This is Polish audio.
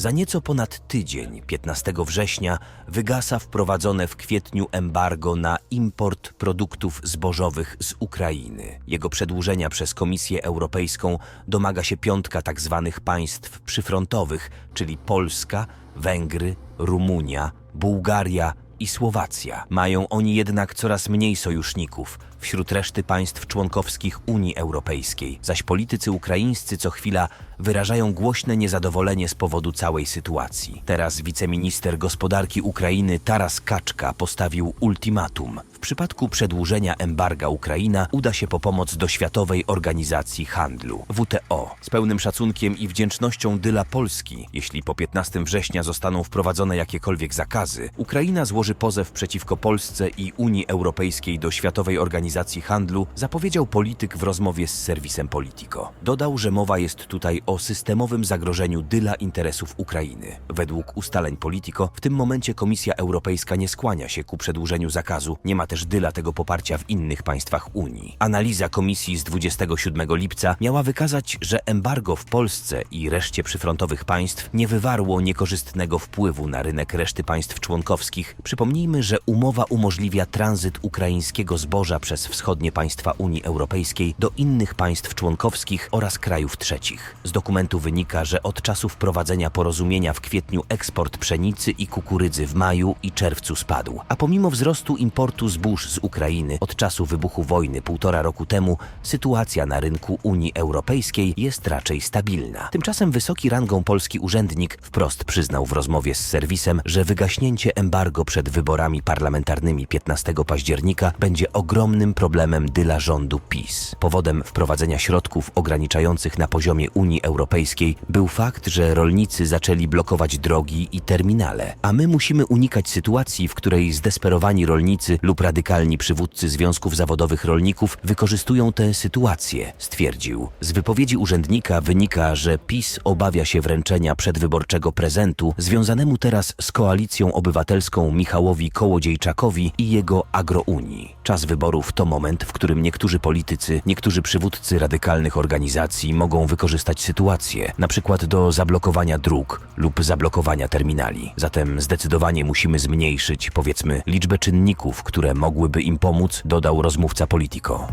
Za nieco ponad tydzień, 15 września, wygasa wprowadzone w kwietniu embargo na import produktów zbożowych z Ukrainy. Jego przedłużenia przez Komisję Europejską domaga się piątka tzw. państw przyfrontowych, czyli Polska, Węgry, Rumunia, Bułgaria i Słowacja. Mają oni jednak coraz mniej sojuszników wśród reszty państw członkowskich Unii Europejskiej, zaś politycy ukraińscy co chwila wyrażają głośne niezadowolenie z powodu całej sytuacji. Teraz wiceminister gospodarki Ukrainy Taras Kaczka postawił ultimatum. W przypadku przedłużenia embarga Ukraina uda się po pomoc do Światowej Organizacji Handlu WTO. Z pełnym szacunkiem i wdzięcznością dla Polski, jeśli po 15 września zostaną wprowadzone jakiekolwiek zakazy, Ukraina złoży pozew przeciwko Polsce i Unii Europejskiej do Światowej Organizacji Handlu, zapowiedział polityk w rozmowie z serwisem Politico. Dodał, że mowa jest tutaj o systemowym zagrożeniu dyla interesów Ukrainy. Według ustaleń Politico w tym momencie Komisja Europejska nie skłania się ku przedłużeniu zakazu, nie ma też dyla tego poparcia w innych państwach Unii. Analiza komisji z 27 lipca miała wykazać, że embargo w Polsce i reszcie przyfrontowych państw nie wywarło niekorzystnego wpływu na rynek reszty państw członkowskich. Przypomnijmy, że umowa umożliwia tranzyt ukraińskiego zboża przez wschodnie państwa Unii Europejskiej do innych państw członkowskich oraz krajów trzecich. Z dokumentu wynika, że od czasu wprowadzenia porozumienia w kwietniu eksport pszenicy i kukurydzy w maju i czerwcu spadł, a pomimo wzrostu importu zbóż z Ukrainy od czasu wybuchu wojny półtora roku temu, sytuacja na rynku Unii Europejskiej jest raczej stabilna. Tymczasem wysoki rangą polski urzędnik wprost przyznał w rozmowie z serwisem, że wygaśnięcie embargo przed wyborami parlamentarnymi 15 października będzie ogromnym problemem dyla rządu PiS. Powodem wprowadzenia środków ograniczających na poziomie Unii Europejskiej był fakt, że rolnicy zaczęli blokować drogi i terminale, a my musimy unikać sytuacji, w której zdesperowani rolnicy lub radykalni przywódcy związków zawodowych rolników wykorzystują tę sytuację, stwierdził. Z wypowiedzi urzędnika wynika, że PiS obawia się wręczenia przedwyborczego prezentu związanemu teraz z koalicją obywatelską Michałowi Kołodziejczakowi i jego agrounii. Czas wyborów to moment, w którym niektórzy politycy, niektórzy przywódcy radykalnych organizacji mogą wykorzystać sytuację, na przykład do zablokowania dróg lub zablokowania terminali. Zatem zdecydowanie musimy zmniejszyć, powiedzmy, liczbę czynników, które mogłyby im pomóc, dodał rozmówca Politico.